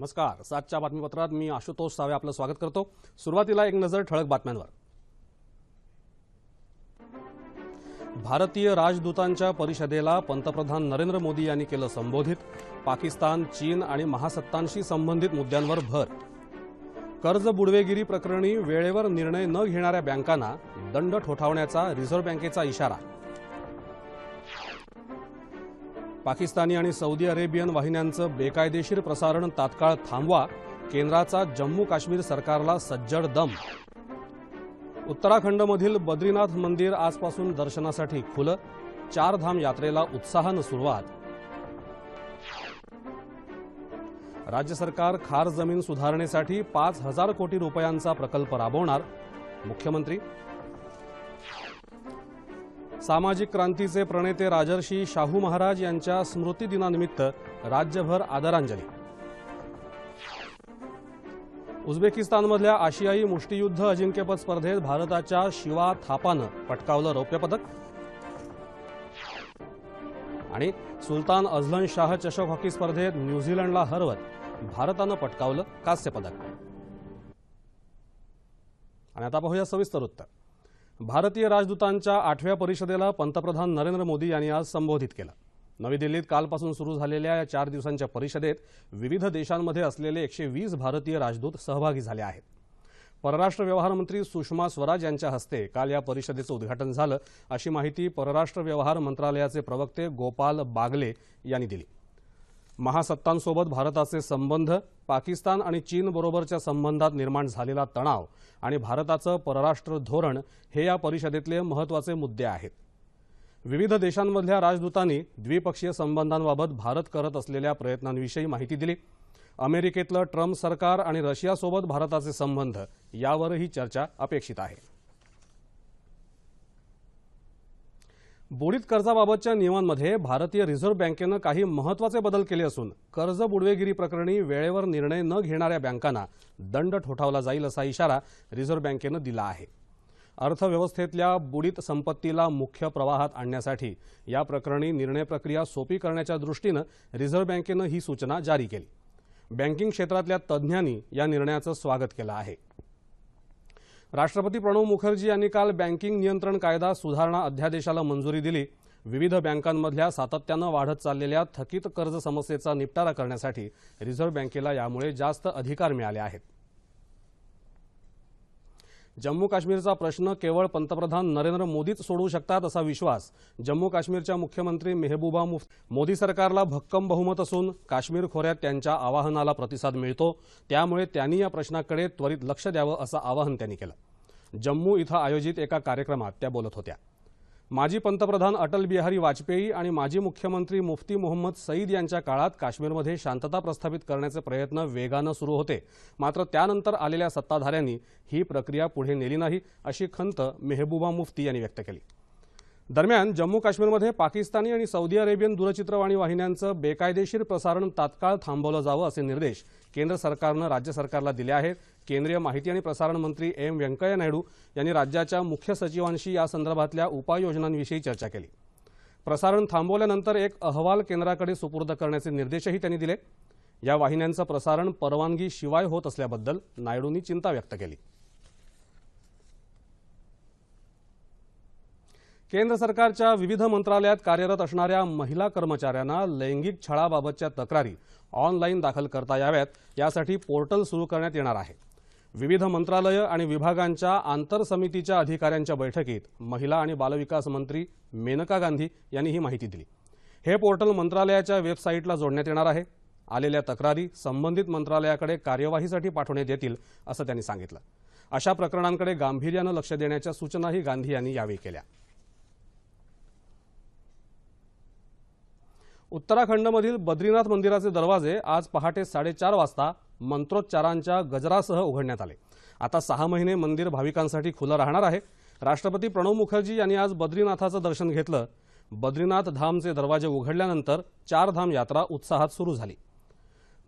नमस्कार. सातच्या बातमीपत्रात मी आशुतोष सावे आपलं स्वागत करतो. सुरुवातीला एक नजर ठळक बातम्यांवर. भारतीय राजदूतांच्या परिषदेला पंतप्रधान नरेंद्र मोदी यांनी केलं संबोधित. पाकिस्तान चीन आणि महासत्तांशी संबंधित मुद्द्यांवर भर. कर्ज बुडवेगिरी प्रकरणी वेळेवर निर्णय न घेणाऱ्या बँकांना दंड ठोठावण्याचा रिझर्व्ह बँकेचा इशारा. पाकिस्तानी आणि सौदी अरेबियन वाहिन्यांचं बेकायदेशीर प्रसारण तात्काळ थांबवा केंद्राचा जम्मू काश्मीर सरकारला सज्जड दम. उत्तराखंडमधील बद्रीनाथ मंदिर आजपासून दर्शनासाठी खुलं चारधाम यात्रेला उत्साहानं सुरुवात. राज्य सरकार खार जमीन सुधारणेसाठी पाच हजार कोटी रुपयांचा प्रकल्प राबवणार. मुख्यमंत्री सामाजिक क्रांतीचे प्रणेते राजर्षी शाहू महाराज यांच्या स्मृतिदिनानिमित्त राज्यभर आदरांजली. उझबेकिस्तानमधल्या आशियाई मुष्टियुद्ध अजिंक्यपद स्पर्धेत भारताच्या शिवा थापानं पटकावलं रौप्यपदक आणि सुलतान अझलन शाह चषक हॉकी स्पर्धेत न्यूझीलंडला हरवत भारतानं पटकावलं कांस्यपदक आणि आता पाहूया सविस्तर उत्तर. भारतीय राजदूतांच्या आठव्या परिषदेला पंतप्रधान नरेंद्र मोदी यांनी आज संबोधित केलं. नवी दिल्लीत कालपासून सुरू झालेल्या या चार दिवसांच्या परिषदेत विविध देशांमध्ये असलेले एकशे वीस भारतीय राजदूत सहभागी झाले आहेत. परराष्ट्र व्यवहार मंत्री सुषमा स्वराज यांच्या हस्ते काल या परिषदेचं उद्घाटन झालं अशी माहिती परराष्ट्र व्यवहार मंत्रालयाचे प्रवक्ते गोपाल बागले यांनी दिली. महासत्तांसोबत भारताचे संबंध पाकिस्तान आणि चीनबरोबरच्या संबंधात निर्माण झालेला तणाव आणि भारताचं परराष्ट्र धोरण हे या परिषदेतले महत्त्वाचे मुद्दे आहेत. विविध देशांमधल्या राजदूतांनी द्विपक्षीय संबंधांबाबत भारत करत असलेल्या प्रयत्नांविषयी माहिती दिली. अमेरिकेतलं ट्रम्प सरकार आणि रशियासोबत भारताचे संबंध यावरही चर्चा अपेक्षित आहे. बुडीत कर्जाबाबतच्या नियमांमध्ये भारतीय रिझर्व्ह बँकेनं काही महत्त्वाचे बदल केले असून कर्ज बुडवेगिरी प्रकरणी वेळेवर निर्णय न घेणाऱ्या बँकांना दंड ठोठावला जाईल असा इशारा रिझर्व्ह बँकेनं दिला आहे. अर्थव्यवस्थेतल्या बुडीत संपत्तीला मुख्य प्रवाहात आणण्यासाठी या प्रकरणी निर्णय प्रक्रिया सोपी करण्याच्या दृष्टीनं रिझर्व्ह बँकेनं ही सूचना जारी केली. बँकिंग क्षेत्रातल्या तज्ज्ञांनी या निर्णयाचं स्वागत केलं आहे. राष्ट्रपती प्रणव मुखर्जी यांनी काल बँकिंग नियंत्रण कायदा सुधारणा अध्यादेशाला मंजुरी दिली. विविध बँकांमधल्या सातत्यानं वाढत चाललेल्या थकीत कर्ज समस्येचा निपटारा करण्यासाठी रिझर्व्ह बँकेला यामुळे जास्त अधिकार मिळाले आहेत. जम्मू काश्मीरचा प्रश्न केवळ पंतप्रधान नरेंद्र मोदीच सोडवू शकतात असा विश्वास जम्मू काश्मीरच्या मुख्यमंत्री मेहबूबा मुफ्ती मोदी सरकारला भक्कम बहुमत असून काश्मीर खोऱ्यात त्यांच्या आवाहनाला प्रतिसाद मिळतो. त्यामुळे त्यांनी या प्रश्नाकडे त्वरित लक्ष द्यावं असं आवाहन त्यांनी केलं. जम्मू इथं आयोजित एका कार्यक्रमात त्या बोलत होत्या. माजी पंतप्रधान अटल बिहारी वाजपेयी आणि माजी मुख्यमंत्री मुफ्ती मोहम्मद सईद यांच्या काळात काश्मीरमध्ये शांतता प्रस्थापित करण्याचे प्रयत्न वेगानं सुरू होते. मात्र त्यानंतर आलेल्या सत्ताधाऱ्यांनी ही प्रक्रिया पुढे नेली नाही अशी खंत मेहबूबा मुफ्ती यांनी व्यक्त केली. दरम्यान जम्मू काश्मीरमध्ये पाकिस्तानी आणि सौदी अरेबियन दूरचित्रवाणी वाहिन्यांचं बेकायदेशीर प्रसारण तात्काळ थांबवलं जावं असे निर्देश केंद्र सरकारनं राज्य सरकारला दिले आहेत. केंद्रीय माहिती आणि प्रसारण मंत्री एम व्यंकय्या नायडू यांनी राज्याच्या मुख्य सचिवांशी या संदर्भातल्या उपाययोजनांविषयी चर्चा केली. प्रसारण थांबवल्यानंतर एक अहवाल केंद्राकडे सुपूर्द करण्याचे निर्देशही त्यांनी दिले. या वाहिन्यांचं प्रसारण परवानगी शिवाय होत असल्याबद्दल नायडूंनी चिंता व्यक्त केली. केंद्र सरकारच्या विविध मंत्रालयात कार्यरत असणाऱ्या महिला कर्मचाऱ्यांना लैंगिक छळाबाबतच्या तक्रारी ऑनलाईन दाखल करता याव्यात यासाठी पोर्टल सुरू करण्यात येणार आहे. विविध मंत्रालयं आणि विभागांच्या आंतर समितीच्या अधिकाऱ्यांच्या बैठकीत महिला आणि बालविकास मंत्री मेनका गांधी यांनी ही माहिती दिली. हे पोर्टल मंत्रालयाच्या वेबसाईटला जोडण्यात येणार आहे. आलेल्या तक्रारी संबंधित मंत्रालयाकडे कार्यवाहीसाठी पाठवण्यात येतील असं त्यांनी सांगितलं. अशा प्रकरणांकडे गांभीर्यानं लक्ष देण्याच्या सूचनाही गांधी यांनी यावेळी केल्या. उत्तराखंडमधील बद्रीनाथ मंदिराचे दरवाजे आज पहाटे साडेचार वाजता मंत्रोच्चारांच्या गजरासह उघडण्यात आले. आता सहा महिने मंदिर भाविकांसाठी खुलं राहणार आहे. राष्ट्रपती प्रणव मुखर्जी यांनी आज बद्रीनाथाचं दर्शन घेतलं. बद्रीनाथ धामचे दरवाजे उघडल्यानंतर चार धाम यात्रा उत्साहात सुरू झाली.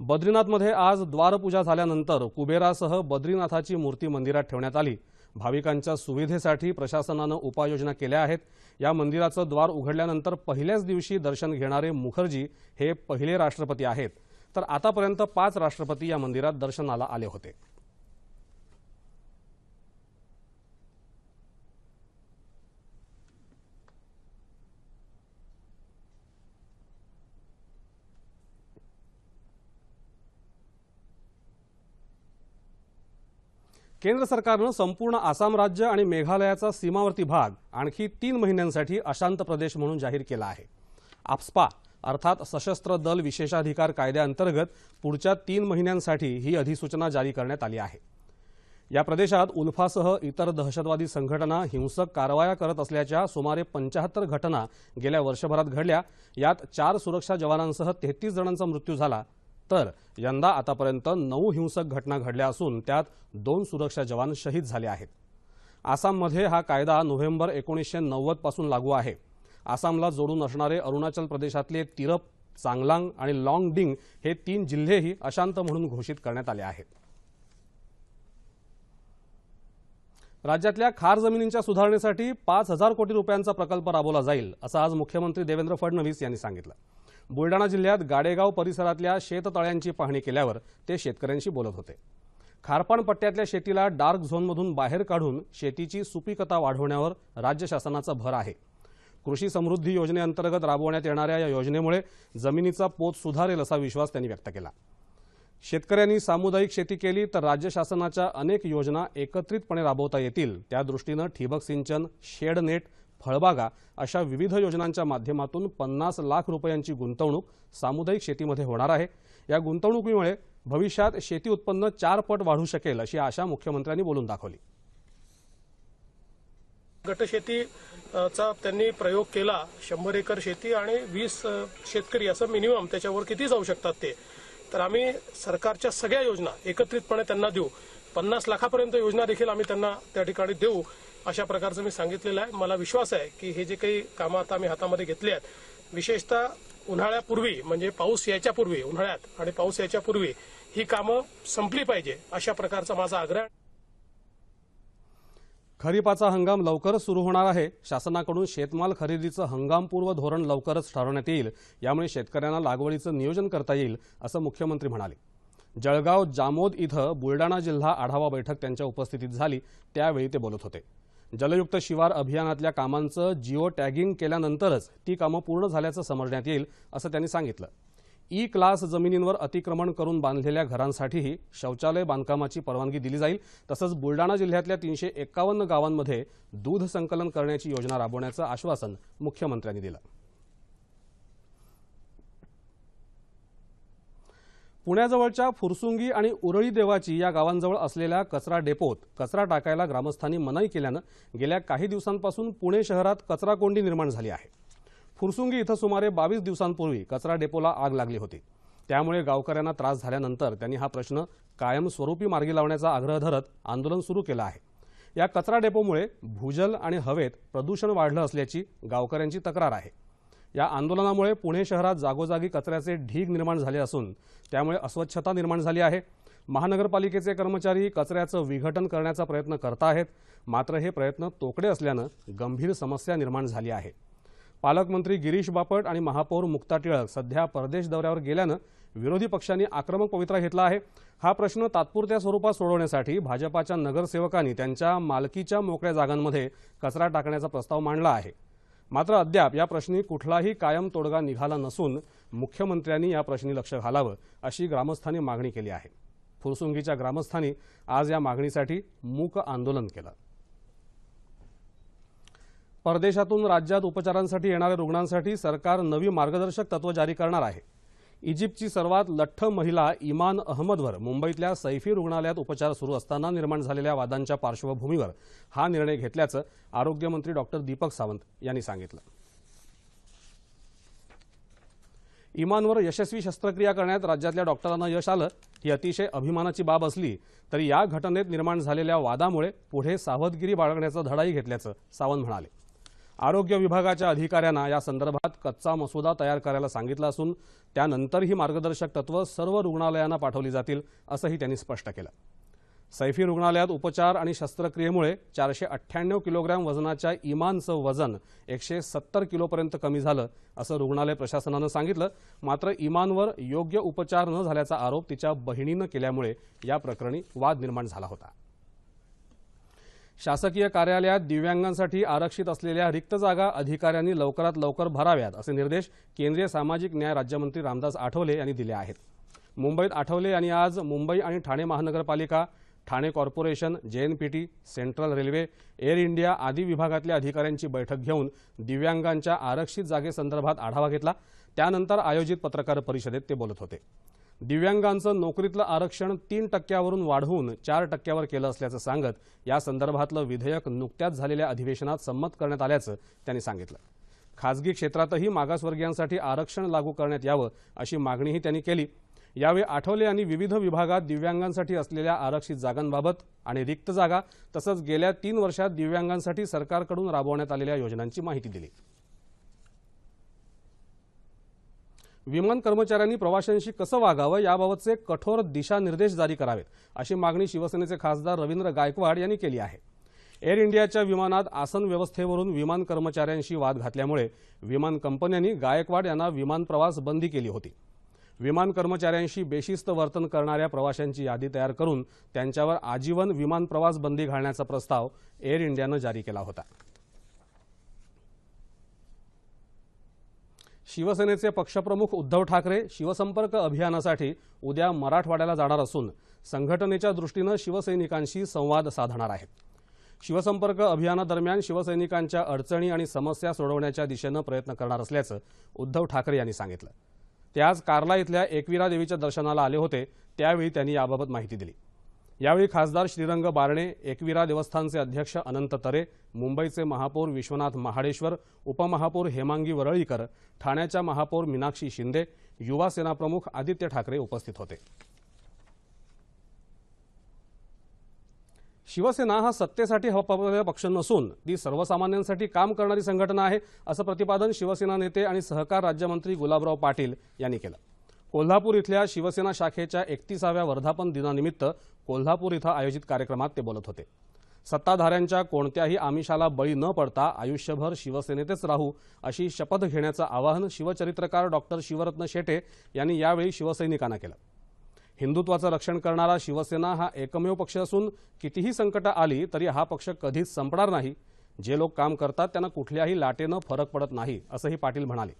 बद्रीनाथमध्ये आज द्वारपूजा झाल्यानंतर कुबेरासह बद्रीनाथाची मूर्ती मंदिरात ठेवण्यात आली. भाविकांच्या सुविधेसाठी प्रशासनानं उपाययोजना केल्या आहेत. या मंदिराचं द्वार उघडल्यानंतर पहिल्याच दिवशी दर्शन घेणारे मुखर्जी हे पहिले राष्ट्रपती आहेत. तर आतापर्यंत पाच राष्ट्रपती या मंदिरात दर्शनाला आले होते. केंद्र सरकारनं संपूर्ण आसाम राज्य आणि मेघालयाचा सीमावर्ती भाग आणखी तीन महिन्यांसाठी अशांत प्रदेश म्हणून जाहीर केला आहे. आपस्पा अर्थात सशस्त्र दल विशेषाधिकार कायद्याअंतर्गत पुढच्या तीन महिन्यांसाठी ही अधिसूचना जारी करण्यात आली आहे. या प्रदेशात उल्फासह इतर दहशतवादी संघटना हिंसक कारवाया करत असल्याच्या सुमारे पंचाहत्तर घटना गेल्या वर्षभरात घडल्या. यात चार सुरक्षा जवानांसह तेहतीस जणांचा मृत्यू झाला. तर यंदा आतापर्यंत नऊ हिंसक घटना घडल्या असून त्यात दोन सुरक्षा जवान शहीद झाले आहेत. आसाममध्ये हा कायदा नोव्हेंबर एकोणीसशे नव्वदपासून लागू आहे. आसामला जोडून असणारे अरुणाचल प्रदेशातले तिरप चांगलांग आणि लाँग डिंग हे तीन जिल्हेही अशांत म्हणून घोषित करण्यात आले आहेत. राज्यातल्या खार जमिनींच्या सुधारणेसाठी पाच हजार कोटी रुपयांचा प्रकल्प राबवला जाईल असं आज मुख्यमंत्री देवेंद्र फडणवीस यांनी सांगितलं. बुलडाणा जिल्ह्यात गाडेगाव परिसरातल्या शेततळ्यांची पाहणी केल्यावर ते शेतकऱ्यांशी बोलत होते. खारपाण पट्ट्यातल्या शेतीला डार्क झोनमधून बाहेर काढून शेतीची सुपीकता वाढवण्यावर राज्य शासनाचा भर आहे. कृषी समृद्धी योजनेअंतर्गत राबवण्यात येणाऱ्या या योजनेमुळे जमिनीचा पोत सुधारेल असा विश्वास त्यांनी व्यक्त केला. शेतकऱ्यांनी सामुदायिक शेती केली तर राज्य शासनाच्या अनेक योजना एकत्रितपणे राबवता येतील. त्या दृष्टीनं ठिबक सिंचन शेड नेट फळबागा अशा विविध योजनांच्या माध्यमातून पन्नास लाख रुपयांची गुंतवणूक सामुदायिक शेतीमध्ये होणार आहे. या गुंतवणुकीमुळे भविष्यात शेती उत्पन्न चार पट वाढू शकेल अशी आशा मुख्यमंत्र्यांनी बोलून दाखवली. गटशेतीचा त्यांनी प्रयोग केला शंभर एकर शेती आणि वीस शेतकरी असं मिनिमम त्याच्यावर किती जाऊ शकतात ते? तर आम्ही सरकारच्या सगळ्या योजना एकत्रितपणे त्यांना देऊ. पन्नास लाखापर्यंत योजना देखील आम्ही त्यांना त्या ठिकाणी देऊ. अशा प्रकारचं मी सांगितलेलं आहे. मला विश्वास आहे की हे जे काही कामं आता आम्ही हातामध्ये घेतली आहेत विशेषतः उन्हाळ्यापूर्वी म्हणजे पाऊस याच्यापूर्वी उन्हाळ्यात आणि पाऊस याच्यापूर्वी ही कामं संपली पाहिजे अशा प्रकारचा माझा आग्रह. खरीपाचा हंगाम लवकरच सुरू होणार आहे. शासनाकडून शेतमाल खरेदीचं हंगामपूर्व धोरण लवकरच ठरवण्यात येईल. यामुळे शेतकऱ्यांना लागवडीचं नियोजन करता येईल असं मुख्यमंत्री म्हणाले. जळगाव जामोद इथं बुलडाणा जिल्हा आढावा बैठक त्यांच्या उपस्थितीत झाली. त्यावेळी ते बोलत होते. जलयुक्त शिवार अभियानातल्या कामांचं जिओ टॅगिंग केल्यानंतरच ती कामं पूर्ण झाल्याचं समजण्यात येईल असं त्यांनी सांगितलं. ई क्लास जमिनींवर अतिक्रमण करून बांधलेल्या घरांसाठीही शौचालय बांधकामाची परवानगी दिली जाईल तसंच बुलडाणा जिल्ह्यातल्या तीनशे एकावन्न गावांमध्ये दूध संकलन करण्याची योजना राबवण्याचं आश्वासन मुख्यमंत्र्यांनी दिलं. पुण्याजवळच्या फुरसुंगी आणि उरळी देवाची या गावांजवळ असलेल्या कचरा डेपोत कचरा टाकायला ग्रामस्थांनी मनाई केल्यानं गेल्या काही दिवसांपासून पुणे शहरात कचरा कोंडी निर्माण झाली आहे. फुरसुंगी इथं सुमारे बावीस दिवसांपूर्वी कचरा डेपोला आग लागली होती. त्यामुळे गावकऱ्यांना त्रास झाल्यानंतर त्यांनी हा प्रश्न कायमस्वरूपी मार्गी लावण्याचा आग्रह धरत आंदोलन सुरू केलं आहे. या कचरा डेपोमुळे भूजल आणि हवेत प्रदूषण वाढलं असल्याची गावकऱ्यांची तक्रार आहे. या आंदोलनामुळे पुणे शहरात जागोजागी कचऱ्याचे ढीग निर्माण झाले असून त्यामुळे अस्वच्छता निर्माण झाली आहे. महानगरपालिकेचे कर्मचारी कचऱ्याचं विघटन करण्याचा प्रयत्न करत आहेत मात्र हे प्रयत्न तोकडे असल्यानं गंभीर समस्या निर्माण झाली आहे. पालकमंत्री गिरीश बापट आणि महापौर मुक्ता टिळक सध्या परदेश दौऱ्यावर गेल्यानं विरोधी पक्षांनी आक्रमक पवित्रा घेतला आहे. हा प्रश्न तात्पुरत्या स्वरूपात सोडवण्यासाठी भाजपाच्या नगरसेवकांनी त्यांच्या मालकीच्या मोकळ्या जागांमध्ये कचरा टाकण्याचा प्रस्ताव मांडला आहे. मात्र अद्याप या प्रश्नी कुठलाही कायम तोडगा निघाला नसून मुख्यमंत्र्यांनी या प्रश्नी लक्ष घालावं अशी ग्रामस्थांनी मागणी केली आहे. फुरसुंगीच्या ग्रामस्थांनी आज या मागणीसाठी मूक आंदोलन केलं. परदेशातून राज्यात उपचारांसाठी येणाऱ्या रुग्णांसाठी सरकार नवी मार्गदर्शक तत्व जारी करणार आहे. इजिप्तची सर्वात लठ्ठ महिला इमान अहमदवर मुंबईतल्या सैफी रुग्णालयात उपचार सुरू असताना निर्माण झालेल्या वादांच्या पार्श्वभूमीवर हा निर्णय घेतल्याचं आरोग्यमंत्री डॉक्टर दीपक सावंत यांनी सांगितलं. इमानवर यशस्वी शस्त्रक्रिया करण्यात राज्यातल्या डॉक्टरांना यश आलं. ही अतिशय अभिमानाची बाब असली तरी या घटनेत निर्माण झालेल्या वादामुळे पुढे सावधगिरी बाळगण्याचा धडाही घेतल्याचं सावंत म्हणाले. आरोग्य विभागाच्या अधिकाऱ्यांना या संदर्भात कच्चा मसुदा तयार करायला सांगितलं असून त्यानंतर ही मार्गदर्शक तत्व सर्व रुग्णालयांना पाठवली जातील असंही त्यांनी स्पष्ट केलं. सैफी रुग्णालयात उपचार आणि शस्त्रक्रियेमुळे चारशे अठ्ठ्याण्णव किलोग्रॅम वजनाच्या इमानचं वजन एकशे सत्तर किलोपर्यंत कमी झालं असं रुग्णालय प्रशासनानं सांगितलं. मात्र इमानवर योग्य उपचार न झाल्याचा आरोप तिच्या बहिणीनं केल्यामुळे या प्रकरणी वाद निर्माण झाला होता. शासकीय कार्यालयात दिव्यांगांसाठी आरक्षित असलेल्या रिक्त जागा अधिकाऱ्यांनी लवकरात लवकर भराव्यात असे निर्देश केंद्रीय सामाजिक न्याय राज्यमंत्री रामदास आठवले यांनी दिले आहेत. मुंबईत आठवले यांनी आज मुंबई आणि ठाणे महानगरपालिका Thane corporation JNPT central railway Air India आदी विभागातल्या अधिकाऱ्यांची बैठक घेऊन दिव्यांगांच्या आरक्षित जागेसंदर्भात आढावा घेतला. त्यानंतर आयोजित पत्रकार परिषदेत ते बोलत होते. दिव्यांगांचं नोकरीतलं आरक्षण तीन टक्क्यावरून वाढवून चार टक्क्यावर केलं असल्याचं सांगत या संदर्भातलं विधेयक नुकत्याच झालेल्या अधिवेशनात संमत करण्यात आल्याचं त्यांनी सांगितलं. खासगी क्षेत्रातही मागासवर्गीयांसाठी आरक्षण लागू करण्यात यावं अशी मागणीही त्यांनी केली. यावेळी आठवले यांनी विविध विभागात दिव्यांगांसाठी असलेल्या आरक्षित जागांबाबत आणि रिक्त जागा तसंच गेल्या तीन वर्षात दिव्यांगांसाठी सरकारकडून राबवण्यात आलेल्या योजनांची माहिती दिली. विमान कर्मचाऱ्यांनी प्रवाशांशी कसं वागावं याबाबतचे कठोर दिशानिर्देश जारी करावेत अशी मागणी शिवसेनेचे खासदार रवींद्र गायकवाड यांनी केली आहे. एअर इंडियाच्या विमानात आसन व्यवस्थेवरून विमान कर्मचाऱ्यांशी वाद घातल्यामुळे विमान कंपन्यांनी गायकवाड यांना विमान प्रवास बंदी केली होती. विमान कर्मचाऱ्यांशी बेशिस्त वर्तन करणाऱ्या प्रवाशांची यादी तयार करून त्यांच्यावर आजीवन विमान प्रवास बंदी घालण्याचा प्रस्ताव एअर इंडियानं जारी केला होता. शिवसेनेचे पक्षप्रमुख उद्धव ठाकरे शिवसंपर्क अभियानासाठी उद्या मराठवाड्याला जाणार असून संघटनेच्या दृष्टीनं शिवसैनिकांशी संवाद साधणार आहेत. शिवसंपर्क अभियानादरम्यान शिवसैनिकांच्या अडचणी आणि समस्या सोडवण्याच्या दिशेनं प्रयत्न करणार असल्याचं उद्धव ठाकरे यांनी सांगितलं. ते आज कार्ला इथल्या एकविरा देवीच्या दर्शनाला आले होते त्यावेळी त्यांनी याबाबत माहिती दिली. यावेळी खासदार श्रीरंग बारणे एकविरा देवस्थानचे अध्यक्ष अनंत तरे मुंबईचे महापौर विश्वनाथ महाडेश्वर उपमहापौर हेमांगी वरळीकर ठाण्याच्या महापौर मीनाक्षी शिंदे युवा सेना प्रमुख आदित्य ठाकरे उपस्थित होते. शिवसेना हा सत्तेसाठी हवापलेला पक्ष नसून ती सर्वसामान्यांसाठी काम करणारी संघटना आहे असं प्रतिपादन शिवसेना नेते आणि सहकार राज्यमंत्री गुलाबराव पाटील यांनी केलं. कोल्हापूर इथल्या शिवसेना शाखेच्या एकतीसाव्या वर्धापन दिनानिमित्त कोल्हापूर इथं आयोजित कार्यक्रमात ते बोलत होते. सत्ताधाऱ्यांच्या कोणत्याही आमिषाला बळी न पडता आयुष्यभर शिवसेनेतच राहू अशी शपथ घेण्याचं आवाहन शिवचरित्रकार डॉक्टर शिवरत्न शेटे यांनी यावेळी शिवसैनिकांना केलं. हिंदुत्वाचं रक्षण करणारा शिवसेना हा एकमेव पक्ष असून कितीही संकटं आली तरी हा पक्ष कधीच संपणार नाही. जे लोक काम करतात त्यांना कुठल्याही लाटेनं फरक पडत नाही असंही पाटील म्हणाले.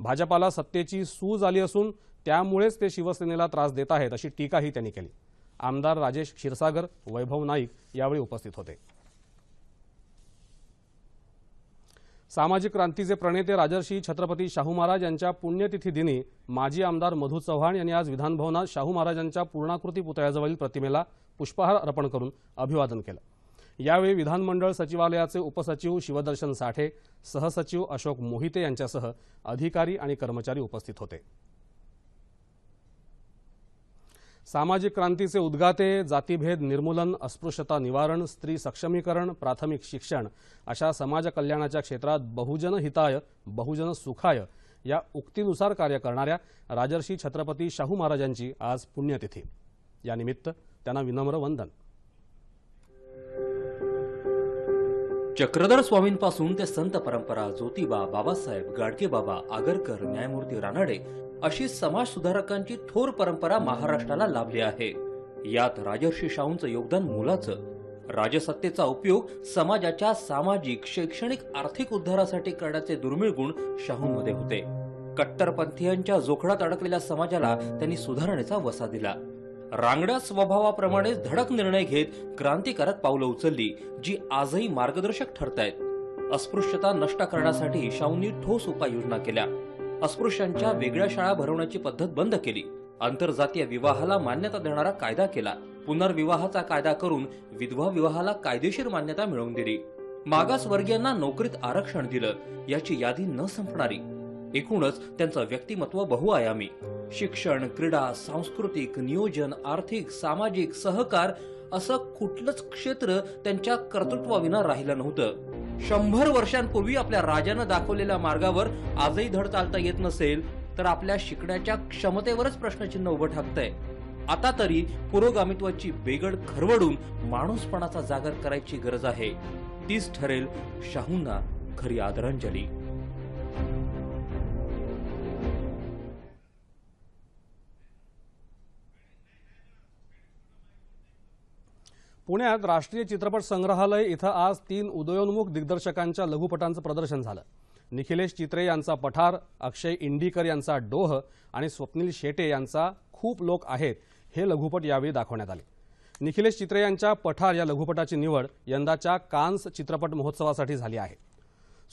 भाजपाला सत्तेची सूज आली असून त्यामुळेच ते शिवसेनेला त्रास देत आहेत अशी टीकाही त्यांनी केली. आमदार राजेश क्षीरसागर वैभव नाईक यावेळी उपस्थित होते. सामाजिक क्रांतीचे प्रणेते राजर्षी छत्रपती शाहू महाराज यांच्या पुण्यतिथी दिनी माजी आमदार मधू चव्हाण यांनी आज विधानभवनात शाहू महाराजांच्या पूर्णाकृती पुतळ्याजवळील प्रतिमेला पुष्पहार अर्पण करून अभिवादन केलं. यावेळी विधानमंडळ सचिवालयाचे उपसचिव शिवदर्शन साठे सहसचिव अशोक मोहिते यांच्यासह अधिकारी आणि कर्मचारी उपस्थित होते. सामाजिक क्रांतीचे उद्गाते जातीभेद निर्मूलन अस्पृश्यता निवारण स्त्री सक्षमीकरण प्राथमिक शिक्षण अशा समाज कल्याणाच्या क्षेत्रात बहुजन हिताय बहुजन सुखाय या उक्तीनुसार कार्य करणाऱ्या राजर्षी छत्रपती शाहू महाराजांची आज पुण्यतिथी. यानिमित्त त्यांना विनम्र वंदन. चक्रधर स्वामींपासून ते संत परंपरा ज्योतिबा बाबासाहेब गाडगेबाबा आगरकर न्यायमूर्ती रानडे अशी समाज सुधारकांची थोर परंपरा महाराष्ट्राला लाभली आहे. यात राजर्षी शाहूंचं योगदान मोलाचं. राजसत्तेचा उपयोग समाजाच्या सामाजिक शैक्षणिक आर्थिक उद्धारासाठी करण्याचे दुर्मिळ गुण शाहूंमध्ये होते. कट्टरपंथीयांच्या जोखडात अडकलेल्या समाजाला त्यांनी सुधारणेचा वसा दिला. रांगड्या स्वभावाप्रमाणेच धडक निर्णय घेत क्रांतिकारक पावलं उचलली जी आजही मार्गदर्शक ठरतायत. अस्पृश्यता नष्ट करण्यासाठी शाहूंनी ठोस उपाययोजना केल्या. अस्पृश्यांच्या वेगळ्या शाळा भरवण्याची पद्धत बंद केली. आंतरजातीय विवाहाला मान्यता देणारा कायदा केला. पुनर्विवाहाचा कायदा करून विधवा विवाहाला कायदेशीर मान्यता मिळवून दिली. मागासवर्गीयांना नोकरीत आरक्षण दिलं. याची यादी न संपणारी. एकूणच त्यांचं व्यक्तिमत्व बहुआयामी. शिक्षण क्रीडा सांस्कृतिक नियोजन आर्थिक सामाजिक सहकार असं कुठलंच क्षेत्र त्यांच्या कर्तृत्वाविना राहिलं नव्हतं. शंभर वर्षांपूर्वी आपल्या राजानं दाखवलेल्या मार्गावर आजही धड चालता येत नसेल तर आपल्या शिकण्याच्या क्षमतेवरच प्रश्नचिन्ह उभं ठाकतंय. आता तरी पुरोगामित्वाची बेगड खरवडून माणूसपणाचा जागर करायची गरज आहे. तीच ठरेल शाहूंना खरी आदरांजली. पुण्यात राष्ट्रीय चित्रपट संग्रहालय इथं आज तीन उदयोन्मुख दिग्दर्शकांच्या लघुपटांचं प्रदर्शन झालं. निखिलेश चित्रे यांचा पठार अक्षय इंडीकर यांचा डोह आणि स्वप्नील शेटे यांचा खूप लोक आहेत हे लघुपट यावेळी दाखवण्यात आले. निखिलेश चित्रे यांच्या पठार या लघुपटाची निवड यंदाच्या कान्स चित्रपट महोत्सवासाठी झाली आहे.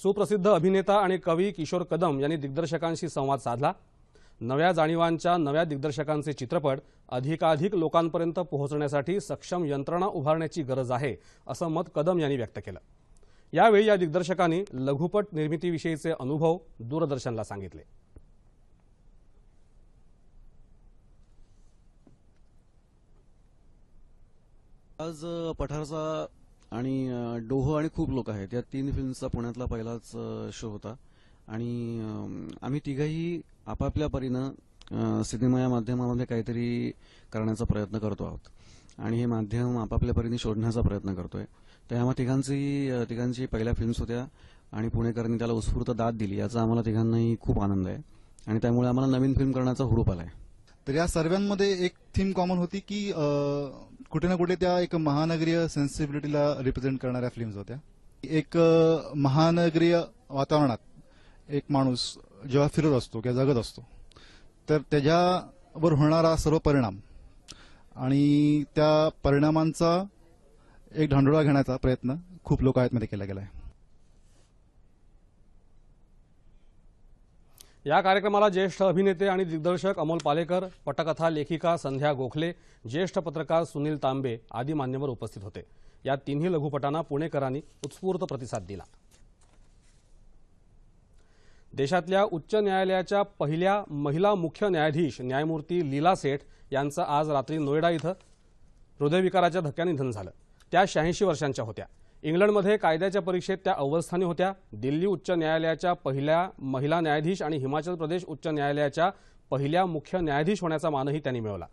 सुप्रसिद्ध अभिनेता आणि कवी किशोर कदम यांनी दिग्दर्शकांशी संवाद साधला. नव्या जाणीवांच्या नव्या दिग्दर्शकांचे चित्रपट अधिकाधिक लोकांपर्यंत पोहोचण्यासाठी सक्षम यंत्रणा उभारण्याची गरज आहे असं मत कदम यांनी व्यक्त केलं. यावेळी या दिग्दर्शकांनी लघुपट निर्मितीविषयीचे अनुभव दूरदर्शनला सांगितले. आज पठारचा आणि डोह आणि खूप लोक आहेत. या तीन फिल्मचा पुण्यातला पहिलाच शो होता. आणि आम्ही तिघही आपापल्या परीनं सिनेमा या माध्यमामध्ये काहीतरी करण्याचा प्रयत्न करतो आहोत. आणि हे माध्यम आपापल्या परीने शोधण्याचा प्रयत्न करतोय. तर यामुळे तिघांची तिघांची पहिल्या फिल्म्स होत्या आणि पुणेकरांनी त्याला उत्स्फूर्त दाद दिली याचा आम्हाला तिघांनाही खूप आनंद आहे. आणि त्यामुळे आम्हाला नवीन फिल्म करण्याचा हुरूप आलाय. तर या सर्वांमध्ये एक थीम कॉमन होती की कुठे ना कुठे त्या एक महानगरीय सेन्सिबिलिटीला रिप्रेझेंट करणाऱ्या फिल्म्स होत्या. एक महानगरीय वातावरणात एक माणूस जेव्हा फिरत असतो किंवा जगत असतो तर त्याच्यावर होणारा सर्व परिणाम आणि त्या परिणामांचा एक ढांडोळा घेण्याचा प्रयत्न खूप लोक आहेत मध्ये केला गेला आहे या कार्यक्रमाला ज्येष्ठ अभिनेते आणि दिग्दर्शक अमोल पालेकर पटकथा लेखिका संध्या गोखले ज्येष्ठ पत्रकार सुनील तांबे आदी मान्यवर उपस्थित होते. या तिन्ही लघुपटांना पुणेकरांनी उत्स्फूर्त प्रतिसाद दिला. देशातल्या उच्च न्यायालयाच्या पहिल्या महिला मुख्य न्यायाधीश न्यायमूर्ती लीला सेठ यांचं आज रात्री नोएडा इथं हृदयविकाराच्या धक्क्याने निधन झालं. त्या शहाऐंशी वर्षांच्या होत्या. इंग्लंडमध्ये कायद्याच्या परीक्षेत त्या अव्वलस्थानी होत्या. दिल्ली उच्च न्यायालयाच्या पहिल्या महिला न्यायाधीश आणि हिमाचल प्रदेश उच्च न्यायालयाच्या पहिल्या मुख्य न्यायाधीश होण्याचा मानही त्यांनी मिळवला.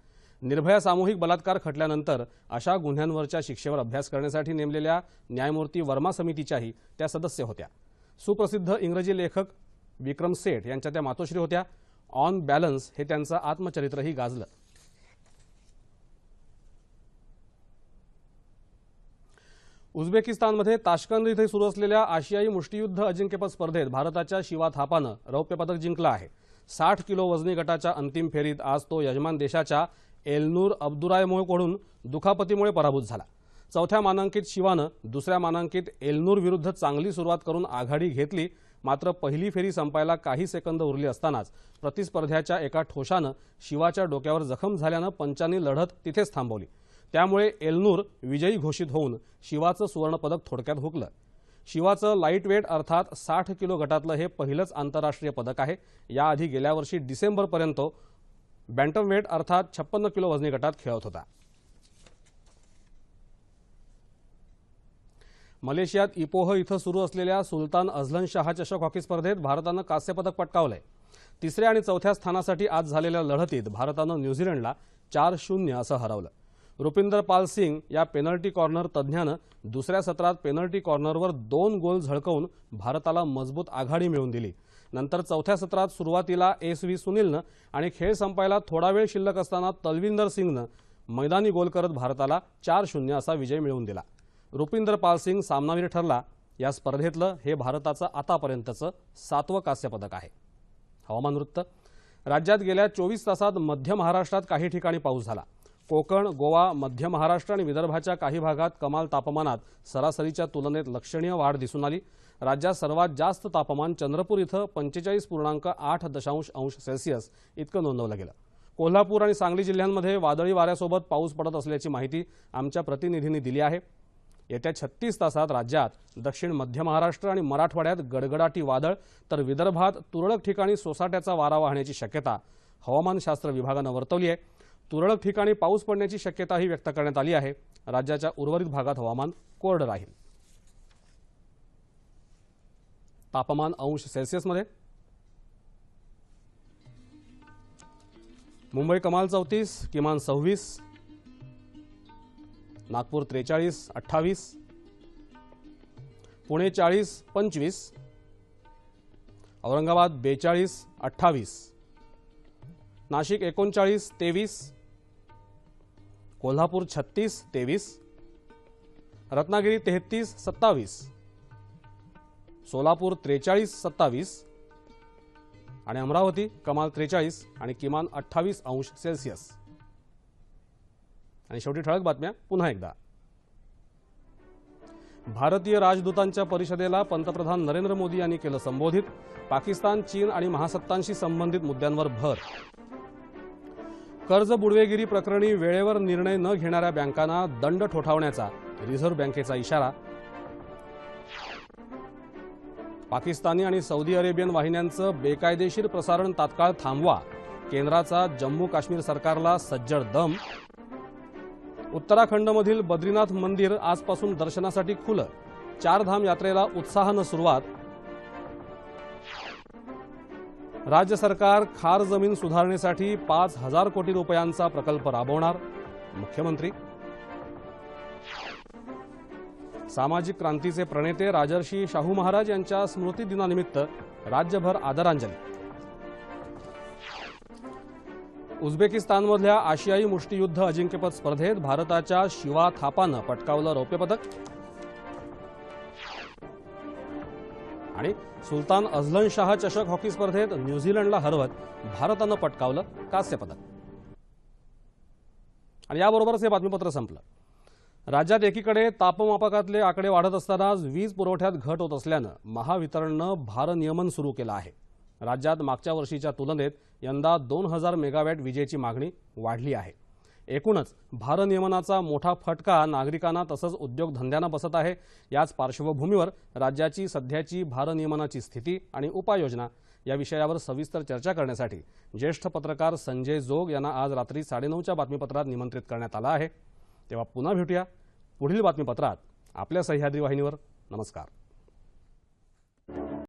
निर्भया सामूहिक बलात्कार खटल्यानंतर अशा गुन्ह्यांवरच्या शिक्षेवर अभ्यास करण्यासाठी नेमलेल्या न्यायमूर्ती वर्मा समितीच्याही त्या सदस्य होत्या. सुप्रसिद्ध इंग्रजी लेखक विक्रम सेठ यांच्या त्या मातोश्री होत्या. ऑन बॅलन्स हे त्यांचं आत्मचरित्रही गाजलं. उझबेकिस्तानमध्ये ताशकंद इथे सुरू असलेल्या आशियाई मुष्टियुद्ध अजिंक्यपद स्पर्धेत भारताच्या शिवा थापानं रौप्य पदक जिंकलं आहे. साठ किलो वजनी गटाच्या अंतिम फेरीत आज तो यजमान देशाच्या एलनूर अब्दुरायमोकडून दुखापतीमुळे पराभूत झाला. चौथ्या मानांकित शिवानं दुसऱ्या मानांकित एलनूर विरुद्ध चांगली सुरुवात करून आघाडी घेतली. मात्र पहिली फेरी संपायला काही सेकंद उरली असतानाच प्रतिस्पर्ध्याच्या एका ठोशानं शिवाच्या डोक्यावर जखम झाल्यानं पंचांनी लढत तिथेच थांबवली. त्यामुळे एलनूर विजयी घोषित होऊन शिवाचं सुवर्णपदक थोडक्यात हुकलं. शिवाचं लाइट वेट अर्थात साठ किलो गटातलं हे पहिलंच आंतरराष्ट्रीय पदक आहे. याआधी गेल्या वर्षी डिसेंबरपर्यंत बँटमवेट अर्थात छप्पन्न किलो वजनी गटात खेळत होता. मलेशियात इपोह इथं सुरू असलेल्या सुलतान अझलन शाह चषक हॉकी स्पर्धेत भारतानं कांस्यपदक पटकावलंय. तिसऱ्या आणि चौथ्या स्थानासाठी आज झालेल्या लढतीत भारतानं न्यूझीलंडला चार शून्य असं हरवलं. रुपिंदर पाल सिंग या पेनल्टी कॉर्नर तज्ज्ञानं दुसऱ्या सत्रात पेनल्टी कॉर्नरवर दोन गोल झळकवून भारताला मजबूत आघाडी मिळवून दिली. नंतर चौथ्या सत्रात सुरुवातीला एस व्ही सुनीलनं आणि खेळ संपायला थोडा वेळ शिल्लक असताना तलविंदर सिंगनं मैदानी गोल करत भारताला चार शून्य असा विजय मिळवून दिला. रुपिंदर पाल सिंग सामनावीर ठरला. या स्पर्धेतलं हे भारताचं आतापर्यंतचं सातवं कांस्यपदक आहे. हवामान वृत्त. राज्यात गेल्या चोवीस तासात मध्य महाराष्ट्रात काही ठिकाणी पाऊस झाला. कोकण गोवा मध्य महाराष्ट्र आणि विदर्भाच्या काही भागात कमाल तापमानात सरासरीच्या तुलनेत लक्षणीय वाढ दिसून आली. राज्यात सर्वात जास्त तापमान चंद्रपूर इथं पंचेचाळीस पूर्णांक आठ दशांश अंश सेल्सिअस इतकं नोंदवलं गेलं. कोल्हापूर आणि सांगली जिल्ह्यांमध्ये वादळी वाऱ्यासोबत पाऊस पडत असल्याची माहिती आमच्या प्रतिनिधींनी दिली आहे. येत्या छत्तीस तासात राज्यात दक्षिण मध्य महाराष्ट्र आणि मराठवाड्यात गडगडाटी वादळ तर विदर्भात तुरळक ठिकाणी सोसाट्याचा वारा वाहण्याची शक्यता हवामानशास्त्र विभागानं वर्तवली आहे. तुरळक ठिकाणी पाऊस पडण्याची शक्यताही व्यक्त करण्यात आली आहे. राज्याच्या उर्वरित भागात हवामान कोरडं राहील. तापमान अंश सेल्सिअसमध्ये. मुंबई कमाल चौतीस किमान सव्वीस नागपूर त्रेचाळीस अठ्ठावीस पुणे चाळीस पंचवीस औरंगाबाद बेचाळीस अठ्ठावीस नाशिक एकोणचाळीस तेवीस कोल्हापूर छत्तीस तेवीस रत्नागिरी तेहतीस सत्तावीस सोलापूर त्रेचाळीस सत्तावीस आणि अमरावती कमाल त्रेचाळीस आणि किमान अठ्ठावीस अंश सेल्सिअस. आणि शेवटी ठळक बातम्या पुन्हा एकदा. भारतीय राजदूतांच्या परिषदेला पंतप्रधान नरेंद्र मोदी यांनी केलं संबोधित. पाकिस्तान चीन आणि महासत्तांशी संबंधित मुद्द्यांवर भर. कर्ज बुडवेगिरी प्रकरणी वेळेवर निर्णय न घेणाऱ्या बँकांना दंड ठोठावण्याचा रिझर्व्ह बँकेचा इशारा. पाकिस्तानी आणि सौदी अरेबियन वाहिन्यांचं बेकायदेशीर प्रसारण तात्काळ थांबवा. केंद्राचा जम्मू काश्मीर सरकारला सज्जड दम. उत्तराखंडमधील बद्रीनाथ मंदिर आजपासून दर्शनासाठी खुलं. चारधाम यात्रेला उत्साहानं सुरुवात. राज्य सरकार खार जमीन सुधारणेसाठी पाच हजार कोटी रुपयांचा प्रकल्प राबवणार. मुख्यमंत्री. सामाजिक क्रांतीचे प्रणेते राजर्षी शाहू महाराज यांच्या स्मृतिदिनानिमित्त राज्यभर आदरांजली. उझबेकिस्तानमधल्या आशियाई मुष्टियुद्ध अजिंक्यपद स्पर्धेत भारताच्या शिवा थापानं पटकावलं रौप्यपदक आणि सुलतान अझलन शाह चषक हॉकी स्पर्धेत न्यूझीलंडला हरवत भारतानं पटकावलं कांस्यपदक आणि याबरोबरच हे बातमीपत्र संपलं. राज्यात एकीकडे तापमापकातले आकडे वाढत असतानाच वीज पुरवठ्यात घट होत असल्यानं महावितरणनं भारनियमन सुरू केलं आहे. राज्यात मागच्या वर्षीच्या तुलनेत यंदा दोन हजार मेगावॅट विजेची मागणी वाढली आहे. एकूणच भारनियमनाचा मोठा फटका नागरिकांना तसंच उद्योगधंद्यांना बसत आहे. याच पार्श्वभूमीवर राज्याची सध्याची भारनियमनाची स्थिती आणि उपाययोजना या विषयावर सविस्तर चर्चा करण्यासाठी ज्येष्ठ पत्रकार संजय जोग यांना आज रात्री साडेनऊच्या बातमीपत्रात निमंत्रित करण्यात आलं आहे. तेव्हा पुन्हा भेटूया पुढील बातमीपत्रात. आपल्या सह्याद्री वाहिनीवर नमस्कार.